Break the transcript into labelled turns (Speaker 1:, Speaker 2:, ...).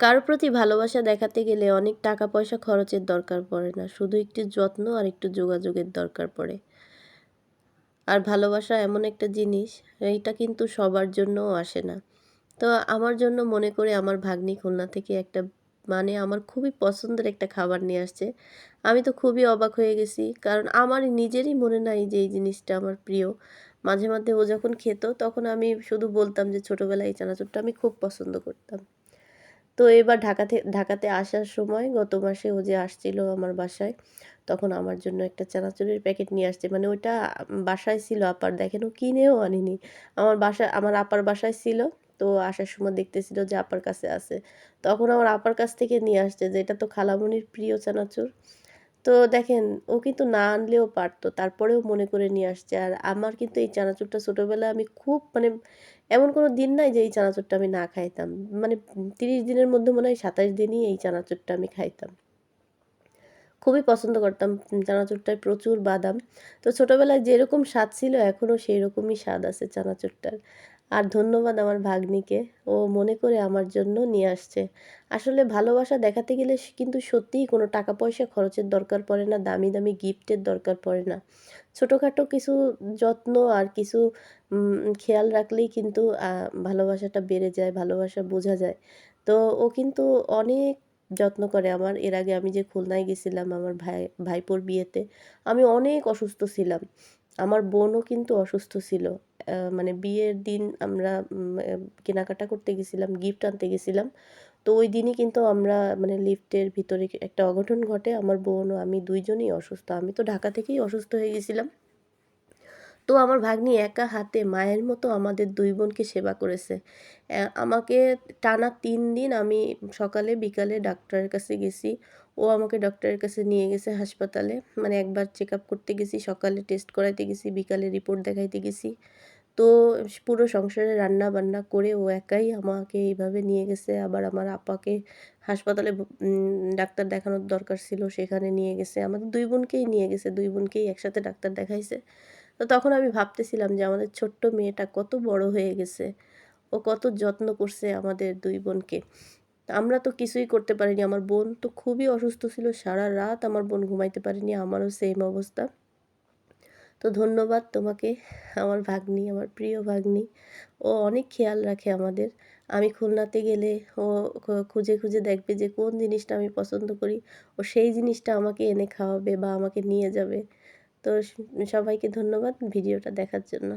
Speaker 1: কারও প্রতি ভালোবাসা দেখাতে গেলে অনেক টাকা পয়সা খরচের দরকার পড়ে না, শুধু একটু যত্ন আর একটু যোগাযোগের দরকার পড়ে। আর ভালোবাসা এমন একটা জিনিস, এইটা কিন্তু সবার জন্যও আসে না। তো আমার জন্য মনে করে আমার ভাগ্নি খুলনা থেকে একটা মানে আমার খুবই পছন্দের একটা খাবার নিয়ে আসছে। আমি তো খুবই অবাক হয়ে গেছি, কারণ আমার নিজেরই মনে নাই যে এই জিনিসটা আমার প্রিয়। মাঝে মাঝে ও যখন খেত, তখন আমি শুধু বলতাম যে ছোটোবেলায় এই চানাচুরটা আমি খুব পছন্দ করতাম। তো এবার ঢাকাতে ঢাকাতে আসার সময় গত মাসে ও যে আসছিল আমার বাসায়, তখন আমার জন্য একটা চানাচুরের প্যাকেট নিয়ে আসছে। মানে ওইটা বাসায় ছিল আপার। দেখেন ও কিনেও আনিনি। আমার বাসায়, আমার আপার বাসায় ছিল। তো আসার সময় দেখতেছিল যে আপার কাছে আছে। তখন আমার আপার কাছ থেকে নিয়ে আসছে যে এটা তো খালামণির প্রিয় চানাচুর। তো দেখেন, ও কিন্তু না আনলেও পারতো। তারপরেও মনে করে নিয়ে আসছে। আর আমার কিন্তু এই চানাচুরটা ছোটোবেলায় আমি খুব মানে এমন কোনো দিন নাই যে এই চানাচুরটা আমি না খাইতাম। মানে তিরিশ দিনের মধ্যে মনে হয় সাতাশ দিনই এই চানাচুরটা আমি খাইতাম। খুবই পছন্দ করতাম। চানাচুরটায় প্রচুর বাদাম। তো ছোটোবেলায় যেরকম স্বাদ ছিল, এখনও সেই রকমই স্বাদ আছে চানাচুরটার। আর ধন্যবাদ আমার ভাগ্নিকে। ও মনে করে আমার জন্য নিয়ে আসছে। আসলে ভালোবাসা দেখাতে গেলে কিন্তু সত্যিই কোনো টাকা পয়সা খরচের দরকার পড়ে না, দামি দামি গিফটের দরকার পড়ে না। ছোটোখাটো কিছু যত্ন আর কিছু খেয়াল রাখলেই কিন্তু ভালোবাসাটা বেড়ে যায়, ভালোবাসা বোঝা যায়। তো ও কিন্তু অনেক যত্ন করে আমার। এর আগে আমি যে খুলনায় গেছিলাম আমার ভাই, ভাইপোর বিয়েতে, আমি অনেক অসুস্থ ছিলাম। আমার বোনও কিন্তু অসুস্থ ছিল। মানে বিয়ের দিন আমরা কেনাকাটা করতে গেছিলাম গিফট আনতে গেছিলাম। তো ওই দিনই কিন্তু আমরা মানে লিফটের ভিতরে একটা অঘটন ঘটে। আমার বোন ও আমি দুইজনই অসুস্থ। আমি তো ঢাকা থেকেই অসুস্থ হয়ে গেছিলাম। তো আমার ভাগ্নি একা হাতে মায়ের মতো আমাদের দুই বোনকে সেবা করেছে। আমাকে টানা তিন দিন আমি সকালে, বিকালে ডাক্তারের কাছে গেছি। ও আমাকে ডক্টরের কাছে নিয়ে গেছে হাসপাতালে। মানে একবার চেক আপ করতে গেছি, সকালে টেস্ট করাইতে গেছি, বিকালে রিপোর্ট দেখাইতে গেছি। তো পুরো সংসারে রান্না বান্না করে ও একাই আমাকে এইভাবে নিয়ে গেছে। আবার আমার আপাকে হাসপাতালে ডাক্তার দেখানোর দরকার ছিল, সেখানে নিয়ে গেছে। আমাদের দুই বোনকেই নিয়ে গেছে, দুই বোনকেই একসাথে ডাক্তার দেখাইছে। তো তখন আমি ভাবতেছিলাম যে আমাদের ছোট্ট মেয়েটা কত বড় হয়ে গেছে, ও কত যত্ন করছে আমাদের দুই বোনকে। আমরা তো কিছুই করতে পারিনি। আমার বোন তো খুবই অসুস্থ ছিল, সারা রাত আমার বোন ঘুমাইতে পারিনি, আমারও সেম অবস্থা। তো ধন্যবাদ তোমাকে, আমার ভাগ্নি, আমার প্রিয় ভাগ্নি। ও অনেক খেয়াল রাখে আমাদের। আমি খুলনাতে গেলে ও খুঁজে খুঁজে দেখবে যে কোন জিনিসটা আমি পছন্দ করি। ও সেই জিনিসটা আমাকে এনে খাওয়াবে বা আমাকে নিয়ে যাবে। তো সবাইকে ধন্যবাদ ভিডিওটা দেখার জন্য।